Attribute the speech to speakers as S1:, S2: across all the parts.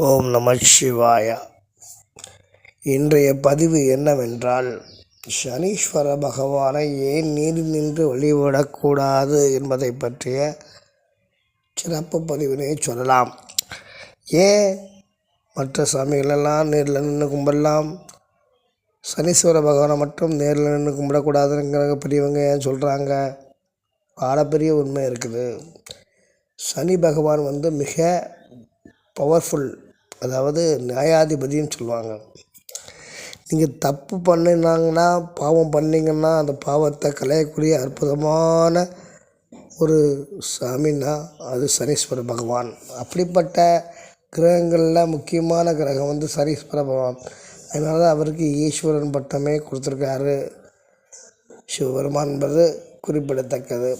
S1: ஓம் நம சிவாய. இன்றைய பதிவு என்னவென்றால் சனீஸ்வர பகவானை ஏன் நீர் நின்று வழிபடக்கூடாது என்பதை பற்றிய சிறப்பு பதிவினை சொல்லலாம். ஏன்? மற்ற சாமிகளெல்லாம் நேரில் நின்று கும்பிடலாம். சனீஸ்வர பகவானை மட்டும் நேரில் நின்று கும்பிடக்கூடாதுங்கிற பெரியவங்க ஏன் சொல்கிறாங்க பாரம்பரிய உண்மை இருக்குது. சனி பகவான் வந்து மிக பவர்ஃபுல் அதாவது நியாயாதிபதின்னு சொல்லுவாங்க. நீங்கள் தப்பு பண்ணினாங்கன்னா பாவம் பண்ணிங்கன்னா அந்த பாவத்தை கலையக்கூடிய அற்புதமான ஒரு சாமின்னா அது சனீஸ்வர பகவான். அப்படிப்பட்ட கிரகங்களில் முக்கியமான கிரகம் வந்து சனீஸ்வர பகவான். அதனால தான் அவருக்கு ஈஸ்வரன் பட்டமே கொடுத்துருக்காரு. சிவபெருமான் என்பது குறிப்பிடத்தக்கது.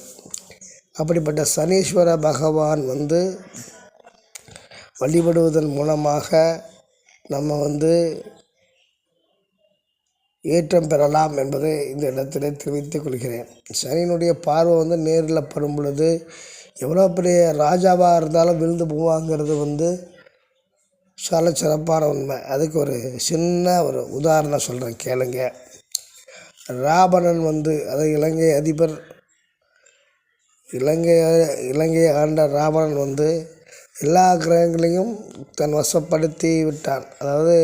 S1: அப்படிப்பட்ட சனீஸ்வர பகவான் வந்து வழிபடுவதன் மூலமாக நம்ம வந்து ஏற்றம் பெறலாம் என்பதை இந்த இடத்திலே தெரிவித்துக் கொள்கிறேன். சனியினுடைய பார்வை வந்து நேரில் படும் பொழுது எவ்வளோ பெரிய ராஜாவாக இருந்தாலும் விழுந்து போவாங்கிறது வந்து சில சிறப்பான உண்மை. அதுக்கு ஒரு சின்ன ஒரு உதாரணம் சொல்கிறேன் கேளுங்க. ராவணன் வந்து அது இலங்கை அதிபர் இலங்கை இலங்கையை ஆண்ட ராவணன் வந்து எல்லா கிரகங்களையும் தன் வசப்படுத்தி விட்டான். அதாவது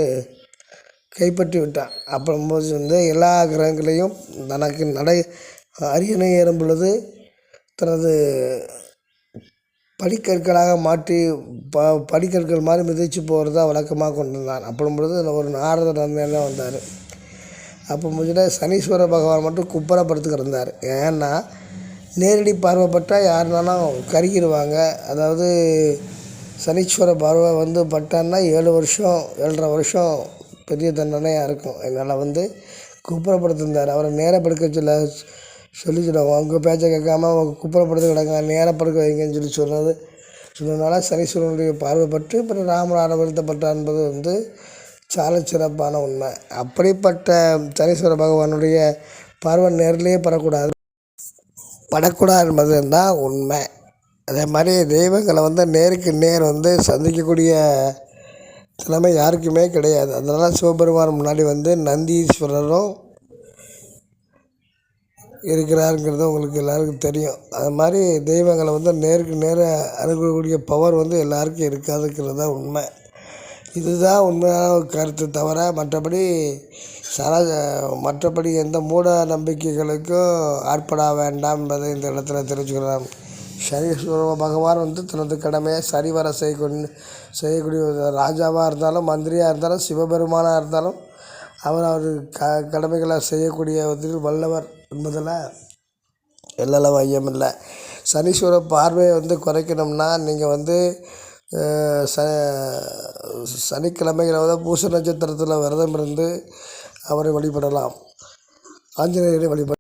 S1: கைப்பற்றி விட்டான். அப்புறம்போது வந்து எல்லா கிரகங்களையும் தனக்கு நடை அரியணை ஏறும் பொழுது தனது படிக்கற்களாக மாற்றி ப படிக்கற்கள் மாதிரி மிதித்து போகிறதா வழக்கமாக கொண்டு வந்தான் அப்படும் பொழுது ஒரு நாரத தான் வந்தார். அப்போ முடிஞ்சிட சனீஸ்வர பகவான் மட்டும் குப்பரப்படுத்து கிடந்தார் ஏன்னா நேரடி பார்வைப்பட்டால் யாருனாலும் கருகிடுவாங்க அதாவது சனீஸ்வர பார்வை வந்து பட்டான்னா ஏழு வருஷம் ஏழரை வருஷம் பெரிய தண்டனையாக இருக்கும். என்னால் வந்து குப்புறப்படுத்திருந்தார். அவரை நேராக படுக்க சொல்ல சொல்லி சொல்லுவாங்க உங்கள் பேச்சை கேட்காம குப்புறப்படுத்த கிடக்காங்க நேராக படுக்க வைங்கன்னு சொல்லி சொன்னது. சொன்னதுனால சனீஸ்வரனுடைய பார்வைப்பட்டு பிறகு அப்புறம் ராமர் ஆரம்பித்தப்பட்டார் என்பது வந்து சால சிறப்பான உண்மை. அப்படிப்பட்ட சனீஸ்வர பகவானுடைய பார்வை நேரிலேயே படக்கூடாது. படக்கூடாது என்பது தான் உண்மை. அதே மாதிரி தெய்வங்களை வந்து நேருக்கு நேர் வந்து சந்திக்கக்கூடிய திறமை யாருக்குமே கிடையாது. அதனால் சிவபெருமான் முன்னாடி வந்து நந்தீஸ்வரரும் இருக்கிறாருங்கிறது உங்களுக்கு எல்லாருக்கும் தெரியும். அது மாதிரி தெய்வங்களை வந்து நேருக்கு நேராக அணுகக்கூடிய பவர் வந்து எல்லாருக்கும் இருக்காதுங்கிறது தான் உண்மை. இதுதான் உண்மையான கருத்து தவிர மற்றபடி சர மற்றபடி எந்த மூட நம்பிக்கைகளுக்கும் ஆட்பட வேண்டாம் என்பதை இந்த இடத்துல தெரிஞ்சுக்கிறோம். சனீஸ்வர பகவான் வந்து தனது கடமையை சரிவர செய்யக்கூடிய செய்யக்கூடிய ராஜாவாக இருந்தாலும் மந்திரியாக இருந்தாலும் சிவபெருமானாக இருந்தாலும் அவர் அவர் க கடமைகளை செய்யக்கூடிய வல்லவர் என்பதில் எல்லளவு ஐயமில்லை. சனீஸ்வர பார்வையை வந்து குறைக்கணும்னா நீங்கள் வந்து ச சனிக்கிழமைகளை வந்து பூச நட்சத்திரத்தில் விரதம் இருந்து அவரை வழிபடலாம். ஆஞ்சநேயரை வழிபட